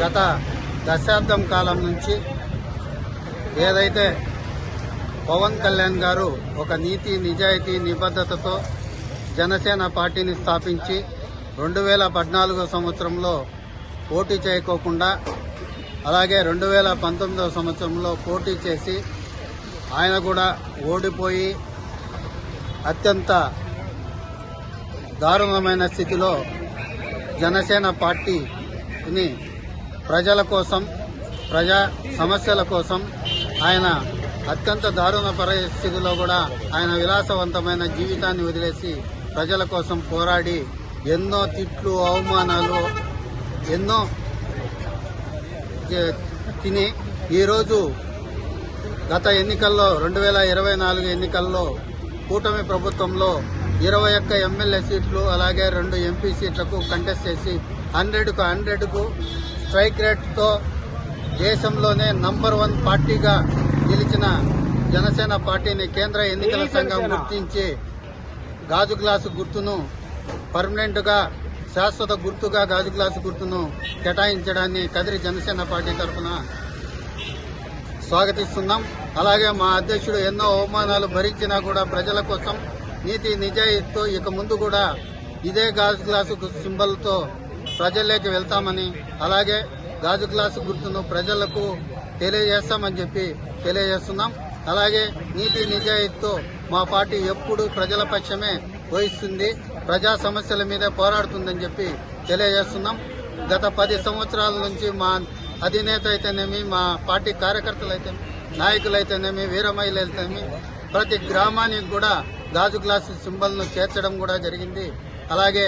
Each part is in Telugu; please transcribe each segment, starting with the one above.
గత దశాబ్దం కాలం నుంచి ఏదైతే పవన్ కళ్యాణ్ గారు ఒక నీతి నిజాయితీ నిబద్ధతతో జనసేన పార్టీని స్థాపించి రెండు వేల పద్నాలుగో సంవత్సరంలో పోటీ చేయకోకుండా అలాగే రెండు వేల పంతొమ్మిదవ సంవత్సరంలో పోటీ చేసి ఆయన కూడా ఓడిపోయి అత్యంత దారుణమైన స్థితిలో జనసేన పార్టీని ప్రజల కోసం ప్రజా సమస్యల కోసం ఆయన అత్యంత దారుణ పరిస్థితిలో కూడా ఆయన విలాసవంతమైన జీవితాన్ని వదిలేసి ప్రజల కోసం పోరాడి ఎన్నో తిట్లు అవమానాలు ఎన్నో తిని ఈరోజు గత ఎన్నికల్లో రెండు వేల ఇరవై నాలుగు ఎన్నికల్లో కూటమి ప్రభుత్వంలో ఇరవై ఒక్క ఎమ్మెల్యే సీట్లు అలాగే రెండు ఎంపీ సీట్లకు కంటెస్ట్ చేసి హండ్రెడ్కు హండ్రెడ్కు స్ట్రైక్ రేట్తో దేశంలోనే నంబర్ వన్ పార్టీగా గెలిచిన జనసేన పార్టీని కేంద్ర ఎన్నికల సంఘం గుర్తించి గాజు గ్లాసు గుర్తును పర్మనెంట్గా శాశ్వత గుర్తుగా గాజు గ్లాసు గుర్తును కేటాయించడాన్ని కదిరి జనసేన పార్టీ తరఫున స్వాగతిస్తున్నాం. అలాగే మా అధ్యక్షుడు ఎన్నో అవమానాలు భరించినా కూడా ప్రజల కోసం నీతి నిజాయితీతో ఇక ముందు కూడా ఇదే గాజు గ్లాసు సింబల్తో ప్రజల్లోకి వెళ్తామని అలాగే గాజు గ్లాసు గుర్తును ప్రజలకు తెలియజేస్తామని చెప్పి తెలియజేస్తున్నాం. అలాగే నీతి నిజాయితీతో మా పార్టీ ఎప్పుడు ప్రజల పక్షమే వహిస్తుంది ప్రజా సమస్యల మీద పోరాడుతుందని చెప్పి తెలియజేస్తున్నాం. గత పది సంవత్సరాల నుంచి మా అధినేత అయితేనేమి మా పార్టీ కార్యకర్తలు అయితే నాయకులైతేనేమి వీరమహిళ అయితేనేమి ప్రతి గ్రామానికి కూడా గాజు గ్లాసు సింబల్ను చేర్చడం కూడా జరిగింది. అలాగే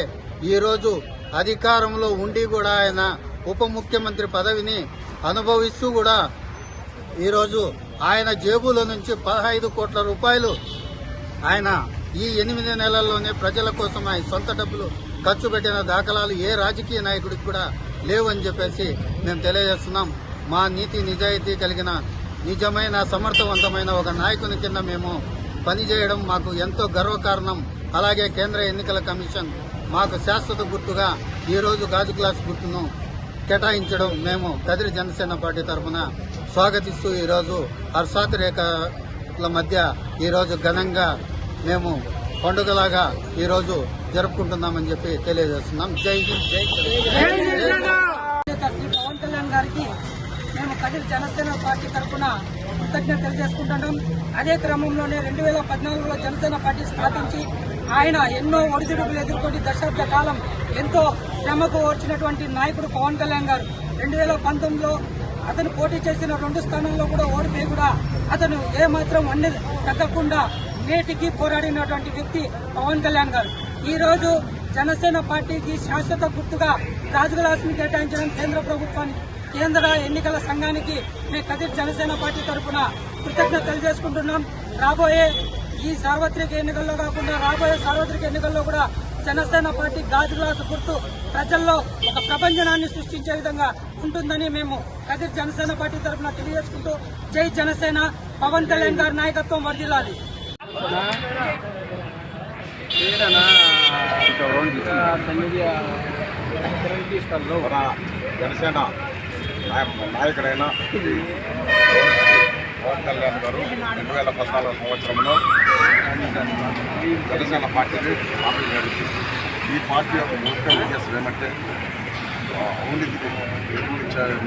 ఈరోజు అధికారంలో ఉండి కూడా ఆయన ఉప ముఖ్యమంత్రి పదవిని అనుభవిస్తూ కూడా ఈరోజు ఆయన జేబులో నుంచి పదహైదు కోట్ల రూపాయలు ఆయన ఈ ఎనిమిది నెలల్లోనే ప్రజల కోసం ఆయన సొంత డబ్బులు ఖర్చు పెట్టిన దాఖలాలు ఏ రాజకీయ నాయకుడికి కూడా లేవని చెప్పేసి మేము తెలియజేస్తున్నాం. మా నీతి నిజాయితీ కలిగిన నిజమైన సమర్థవంతమైన ఒక నాయకుని కింద మేము పనిచేయడం మాకు ఎంతో గర్వకారణం అలాగే కేంద్ర ఎన్నికల కమిషన్ మాకు శాశ్వత గుర్తుగా ఈరోజు గాజు గ్లాస్ గుర్తును కేటాయించడం మేము కదిరి జనసేన పార్టీ తరఫున స్వాగతిస్తూ ఈరోజు హర్షాతిరేఖల మధ్య ఈరోజు ఘనంగా మేము పండుగలాగా ఈరోజు జరుపుకుంటున్నామని చెప్పి తెలియజేస్తున్నాం జై హింద్ జై శ్రీ పవన్ కళ్యాణ్ గారికి మేము కదిరి జనసేన పార్టీ తరఫున కృతజ్ఞత తెలియజేసుకుంటున్నాం. అదే క్రమంలోనే రెండు వేల పద్నాలుగులో జనసేన పార్టీ స్థాపించి ఆయన ఎన్నో ఒడిదుడుకులు ఎదుర్కొని దశాబ్ద కాలం ఎంతో శ్రమకు ఓర్చినటువంటి నాయకుడు పవన్ కళ్యాణ్ గారు. రెండు వేల పంతొమ్మిదిలో అతను పోటీ చేసిన రెండు స్థానాల్లో కూడా ఓడిపోయి కూడా అతను ఏమాత్రం అన్ని తగ్గకుండా నేటికి పోరాడినటువంటి వ్యక్తి పవన్ కళ్యాణ్ గారు. ఈరోజు జనసేన పార్టీకి శాశ్వత గుర్తుగా రాజుగలాసుని కేటాయించడం కేంద్ర ప్రభుత్వానికి కేంద్ర ఎన్నికల సంఘానికి మేము కదిర్ జనసేన పార్టీ తరఫున కృతజ్ఞత తెలియజేసుకుంటున్నాం. రాబోయే ఈ సార్వత్రిక ఎన్నికల్లో కాకుండా రాబోయే సార్వత్రిక ఎన్నికల్లో కూడా జనసేన పార్టీ గాజులాస గుర్తు ప్రజల్లో ఒక ప్రపంచనాన్ని సృష్టించే విధంగా ఉంటుందని మేము కదిర్ జనసేన పార్టీ తరఫున తెలియజేసుకుంటూ జై జనసేన. పవన్ కళ్యాణ్ గారి నాయకత్వం వర్దిల్లాలి జనసేన నాయకుడైన పవన్ కళ్యాణ్ గారు రెండు వేల పద్నాలుగు సంవత్సరంలో జనసేన పార్టీని స్థాపించారు ఈ పార్టీ యొక్క ముఖ్య ఉద్దేశం ఏమంటే అవినీతికి నిర్మూలించారు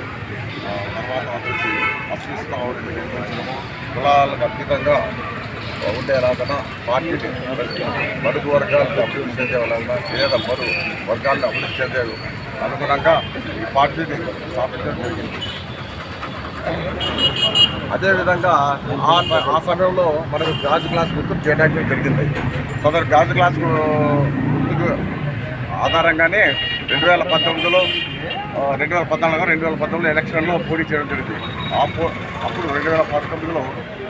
తర్వాత వచ్చేసి అస్పృశ్యత నిర్మించడము కులాలకు అతీతంగా ఉండే రాకన పార్టీని బడుగు వర్గాలకు అభివృద్ధి చెందే వాళ్ళ పేద మరు వర్గాలను అభివృద్ధి చెందే అనుగుణంగా ఈ పార్టీని స్థాపించడం జరిగింది. అదేవిధంగా ఆ ఆ సమయంలో మనకు గాజు గ్లాస్ గుర్తు చేయడానికి జరిగింది. సదరు గాజు గ్లాస్ గుర్తుకు ఆధారంగానే రెండు వేల పంతొమ్మిదిలో రెండు వేల పద్నాలుగు రెండు వేల పంతొమ్మిది ఎలక్షన్లో పోటీ చేయడం జరిగింది. ఆ అప్పుడు రెండు వేల పంతొమ్మిదిలో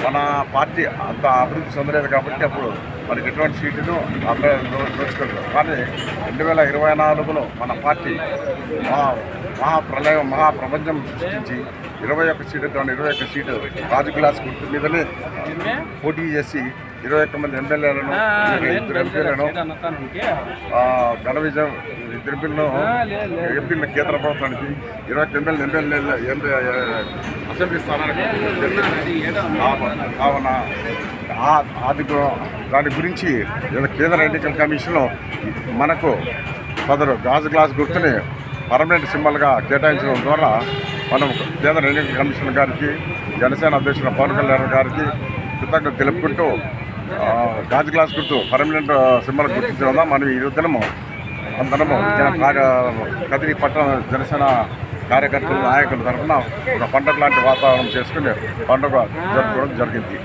మన పార్టీ అంత అభివృద్ధి చెందలేదు కాబట్టి అప్పుడు మనకి ఎటువంటి సీటును దోచుకోలేదు కానీ రెండు వేల ఇరవై నాలుగులో మన పార్టీ మహా మహాప్రలయం మహాప్రపంచం సృష్టించి ఇరవై ఒక్క సీటు కానీ ఇరవై ఒక్క సీటు రాజు గ్లాస్ గుర్తు మీదనే పోటీ చేసి ఇరవై ఒక్క మంది ఎమ్మెల్యేలను ఇద్దరు ఎంపీలను ఘన విజయం ఇద్దరు ఎంపీలను ఎంపీలను కేంద్ర ప్రభుత్వానికి ఇరవై ఒక్క ఎమ్మెల్యే ఎమ్మెల్యే అసెంబ్లీ స్థానానికి కావున ఆ- అది దాని గురించి కేంద్ర ఎన్నికల కమిషన్ మనకు సదరు గాజు గ్లాస్ గుర్తుని పర్మనెంట్ సింబల్గా కేటాయించడం ద్వారా మనం కేంద్ర ఎన్నికల కమిషన్ గారికి జనసేన అధ్యక్షుడు పవన్ కళ్యాణ్ గారికి కృతజ్ఞత తెలుపుకుంటూ గాజు గ్లాస్ గుర్తు పర్మనెంట్ సింబల్ గుర్తించడం మనం ఈ దినము అందరము కదిరి పట్టణ జనసేన కార్యకర్తలు నాయకుల తరఫున ఒక పండుగ లాంటి వాతావరణం చేసుకుని పండుగ జరుపుకోవడం జరిగింది.